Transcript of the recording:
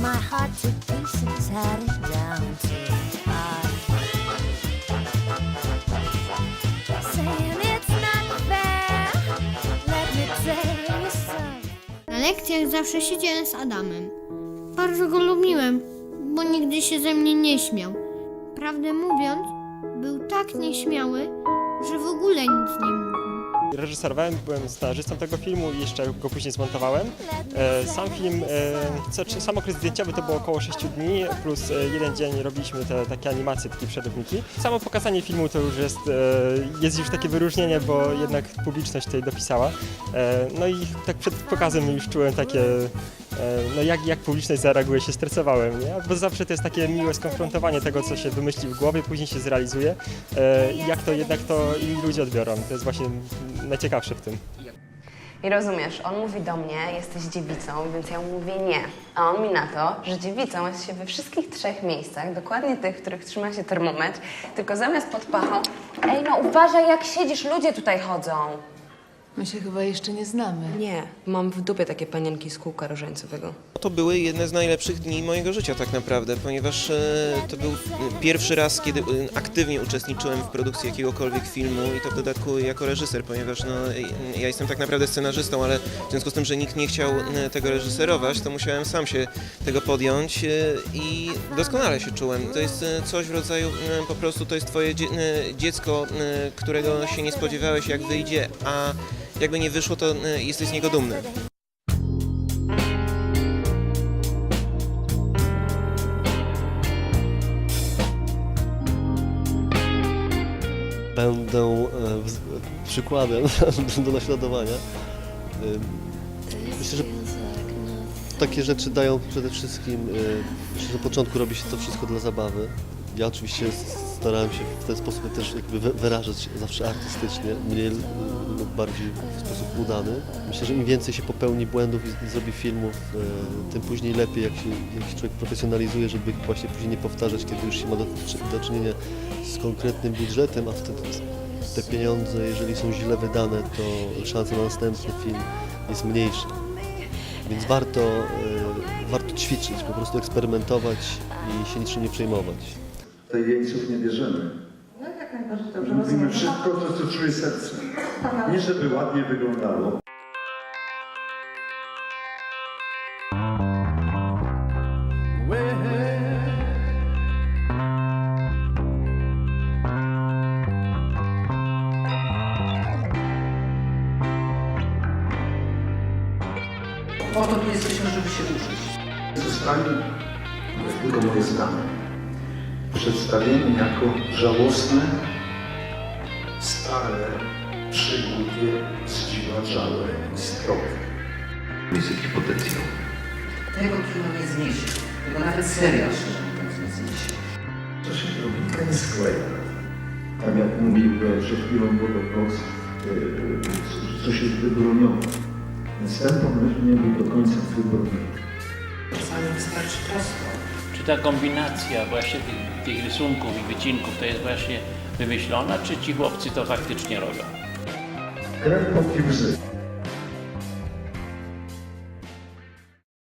my heart to pieces, had it down to. Na lekcjach zawsze siedziałem z Adamem. Bardzo go lubiłem, bo nigdy się ze mnie nie śmiał. Prawdę mówiąc, był tak nieśmiały, że w ogóle nic nie mówił. Reżyserowałem, byłem scenarzystą tego filmu i jeszcze go później zmontowałem. E, Sam film, e, sam okres zdjęciowy to było około 6 dni, plus e, jeden dzień robiliśmy te takie animacje, takie przerwniki. Samo pokazanie filmu to już jest, jest już takie wyróżnienie, bo jednak publiczność tutaj dopisała. No i tak przed pokazem już czułem takie, no jak, jak publiczność zareaguje, się stresowałem, nie? Bo zawsze to jest takie miłe skonfrontowanie tego, co się wymyśli w głowie, później się zrealizuje e, i jak to jednak to inni ludzie odbiorą. To jest właśnie najciekawsze w tym. I rozumiesz, on mówi do mnie, jesteś dziewicą, więc ja mu mówię nie. A on mi na to, że dziewicą jest się we wszystkich trzech miejscach, dokładnie tych, w których trzyma się termometr, tylko zamiast pod pachą, ej no uważaj jak siedzisz, ludzie tutaj chodzą. My się chyba jeszcze nie znamy. Nie, mam w dupie takie panienki z kółka różańcowego. To były jedne z najlepszych dni mojego życia tak naprawdę, ponieważ e, to był e, pierwszy raz, kiedy e, aktywnie uczestniczyłem w produkcji jakiegokolwiek filmu i to w dodatku jako reżyser, ponieważ no, e, ja jestem tak naprawdę scenarzystą, ale w związku z tym, że nikt nie chciał e, tego reżyserować, to musiałem sam się tego podjąć e, i doskonale się czułem. To jest e, coś w rodzaju e, po prostu to jest twoje dzie- e, dziecko, e, którego się nie spodziewałeś jak wyjdzie, a jakby nie wyszło, to e, jesteś z niego dumny. będę e, przykładem do naśladowania. Ym, Myślę, że takie rzeczy dają przede wszystkim, e, że na początku robi się to wszystko dla zabawy. Ja oczywiście starałem się w ten sposób też jakby wy- wyrażać zawsze artystycznie, mniej lub bardziej w sposób udany. Myślę, że im więcej się popełni błędów i, i zrobi filmów, e, tym później lepiej, jak się, jak się człowiek profesjonalizuje, żeby ich właśnie później nie powtarzać, kiedy już się ma do, do czynienia z konkretnym budżetem, a wtedy te pieniądze, jeżeli są źle wydane, to szansa na następny film jest mniejsza. Więc warto, e, warto ćwiczyć, po prostu eksperymentować i się niczym nie przejmować. Tej jeńców nie bierzemy. No jak najbardziej dobrze Mówimy rozumiem. wszystko to, co czuje serce. Nie żeby ładnie wyglądało. Po to tu jesteśmy, żeby się uczyć. Zostali tylko moje zdanie. Przedstawieni jako żałosne, stare, przygłupie, zdziwaczałe stropy. Jest jakiś potencjał. Tego kino nie zniesie. Tego nawet serial szczerze mówiąc nie zniesie. To się robi ten skleja. Tak jak mówił e, przed chwilą Bodopoc, co się wybroniło. Więc ten pomysł nie był do końca wybroniony. Czasami wystarczy prosto. Czy ta kombinacja właśnie tych, tych rysunków i wycinków to jest właśnie wymyślona, czy ci chłopcy to faktycznie robią? Krew, pot i łzy.